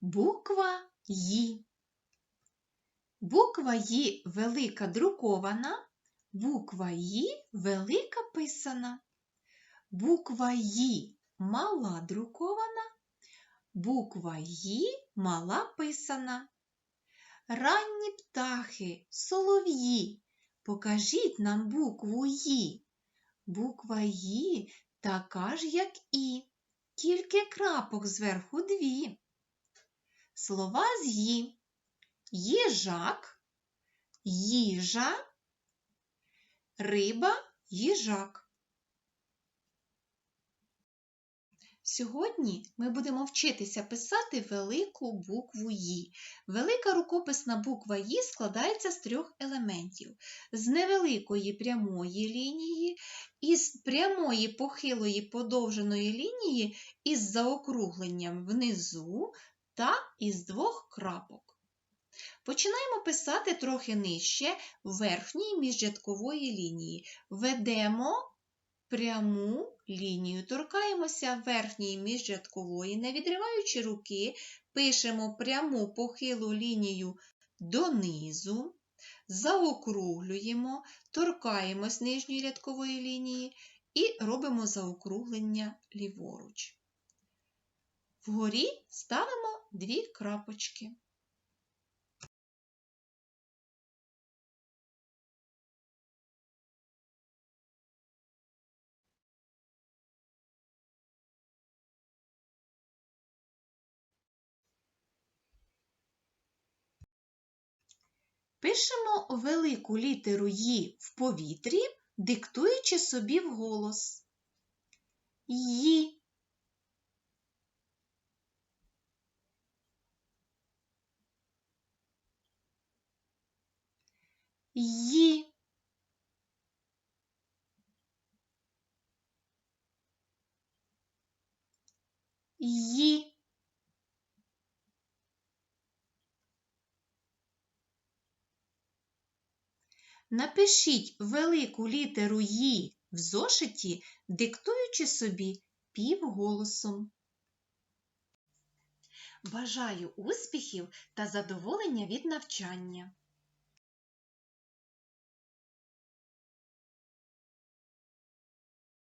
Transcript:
Буква Ї. Буква Ї велика друкована, буква Ї велика писана. Буква Ї мала друкована, буква Ї мала писана. Ранні птахи, солов'ї, покажіть нам букву Ї. Буква Ї така ж, як І, тільки крапок зверху дві. Слова з Ї. Їжак, їжа, риба, їжак. Сьогодні ми будемо вчитися писати велику букву Ї. Велика рукописна буква Ї складається з трьох елементів: з невеликої прямої лінії, із прямої похилої подовженої лінії із заокругленням внизу та із двох крапок. Починаємо писати трохи нижче верхньої міжрядкової лінії. Ведемо пряму лінію, торкаємося верхньої міжрядкової, не відриваючи руки, пишемо пряму похилу лінію донизу, заокруглюємо, торкаємось нижньої рядкової лінії і робимо заокруглення ліворуч. Вгорі ставимо дві крапочки. Пишемо велику літеру «Ї» в повітрі, диктуючи собі вголос. Ї. Ї. Ї. Напишіть велику літеру «Ї» в зошиті, диктуючи собі півголосом. Бажаю успіхів та задоволення від навчання!